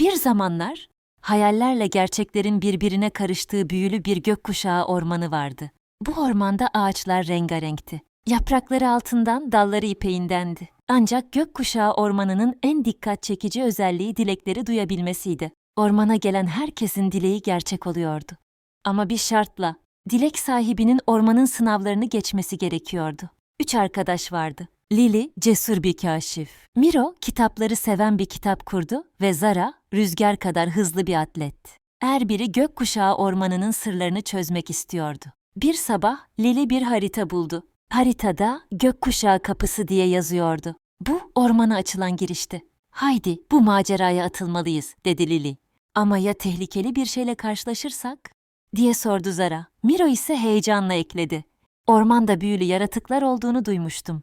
Bir zamanlar hayallerle gerçeklerin birbirine karıştığı büyülü bir gökkuşağı ormanı vardı. Bu ormanda ağaçlar rengarenkti. Yaprakları altından, dalları ipeğindendi. Ancak gökkuşağı ormanının en dikkat çekici özelliği dilekleri duyabilmesiydi. Ormana gelen herkesin dileği gerçek oluyordu. Ama bir şartla, dilek sahibinin ormanın sınavlarını geçmesi gerekiyordu. Üç arkadaş vardı. Lily, cesur bir kaşif. Miro, kitapları seven bir kitap kurdu ve Zara, rüzgar kadar hızlı bir atlet. Her biri gökkuşağı ormanının sırlarını çözmek istiyordu. Bir sabah Lily bir harita buldu. Haritada gökkuşağı kapısı diye yazıyordu. Bu ormana açılan girişti. Haydi bu maceraya atılmalıyız dedi Lily. Ama ya tehlikeli bir şeyle karşılaşırsak? diye sordu Zara. Miro ise heyecanla ekledi. Ormanda büyülü yaratıklar olduğunu duymuştum.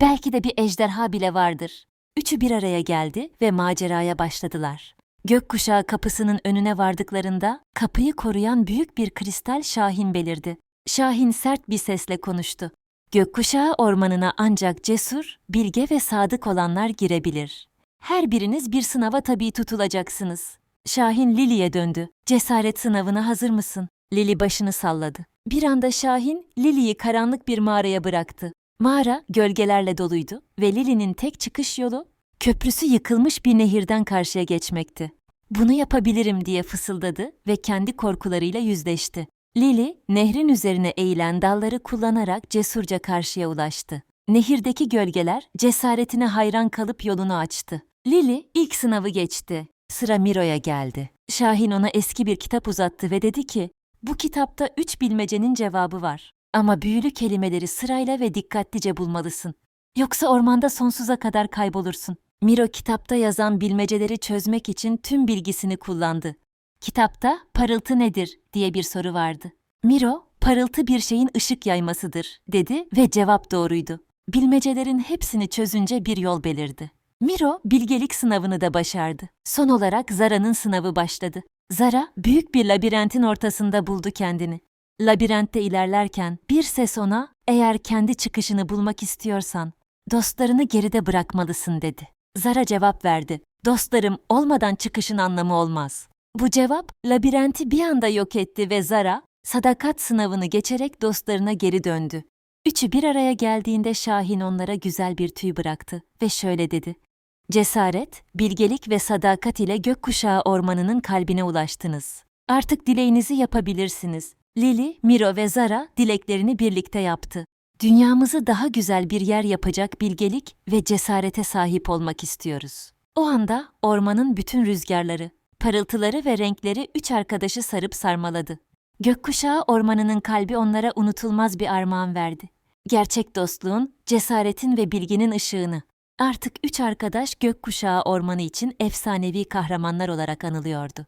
Belki de bir ejderha bile vardır. Üçü bir araya geldi ve maceraya başladılar. Gökkuşağı kapısının önüne vardıklarında kapıyı koruyan büyük bir kristal Şahin belirdi. Şahin sert bir sesle konuştu. Gökkuşağı ormanına ancak cesur, bilge ve sadık olanlar girebilir. Her biriniz bir sınava tabi tutulacaksınız. Şahin Lily'e döndü. Cesaret sınavına hazır mısın? Lily başını salladı. Bir anda Şahin Lily'yi karanlık bir mağaraya bıraktı. Mağara gölgelerle doluydu ve Lily'nin tek çıkış yolu köprüsü yıkılmış bir nehirden karşıya geçmekti. Bunu yapabilirim diye fısıldadı ve kendi korkularıyla yüzleşti. Lily, nehrin üzerine eğilen dalları kullanarak cesurca karşıya ulaştı. Nehirdeki gölgeler cesaretine hayran kalıp yolunu açtı. Lily ilk sınavı geçti. Sıra Miro'ya geldi. Şahin ona eski bir kitap uzattı ve dedi ki, bu kitapta üç bilmecenin cevabı var. Ama büyülü kelimeleri sırayla ve dikkatlice bulmalısın. Yoksa ormanda sonsuza kadar kaybolursun. Miro kitapta yazan bilmeceleri çözmek için tüm bilgisini kullandı. Kitapta parıltı nedir diye bir soru vardı. Miro, parıltı bir şeyin ışık yaymasıdır dedi ve cevap doğruydu. Bilmecelerin hepsini çözünce bir yol belirdi. Miro bilgelik sınavını da başardı. Son olarak Zara'nın sınavı başladı. Zara büyük bir labirentin ortasında buldu kendini. Labirentte ilerlerken bir ses ona eğer kendi çıkışını bulmak istiyorsan dostlarını geride bırakmalısın dedi. Zara cevap verdi. Dostlarım olmadan çıkışın anlamı olmaz. Bu cevap labirenti bir anda yok etti ve Zara sadakat sınavını geçerek dostlarına geri döndü. Üçü bir araya geldiğinde Şahin onlara güzel bir tüy bıraktı ve şöyle dedi. Cesaret, bilgelik ve sadakat ile gökkuşağı ormanının kalbine ulaştınız. Artık dileğinizi yapabilirsiniz. Lili, Miro ve Zara dileklerini birlikte yaptı. Dünyamızı daha güzel bir yer yapacak bilgelik ve cesarete sahip olmak istiyoruz. O anda ormanın bütün rüzgarları, parıltıları ve renkleri üç arkadaşı sarıp sarmaladı. Gökkuşağı ormanının kalbi onlara unutulmaz bir armağan verdi. Gerçek dostluğun, cesaretin ve bilginin ışığını. Artık üç arkadaş gökkuşağı ormanı için efsanevi kahramanlar olarak anılıyordu.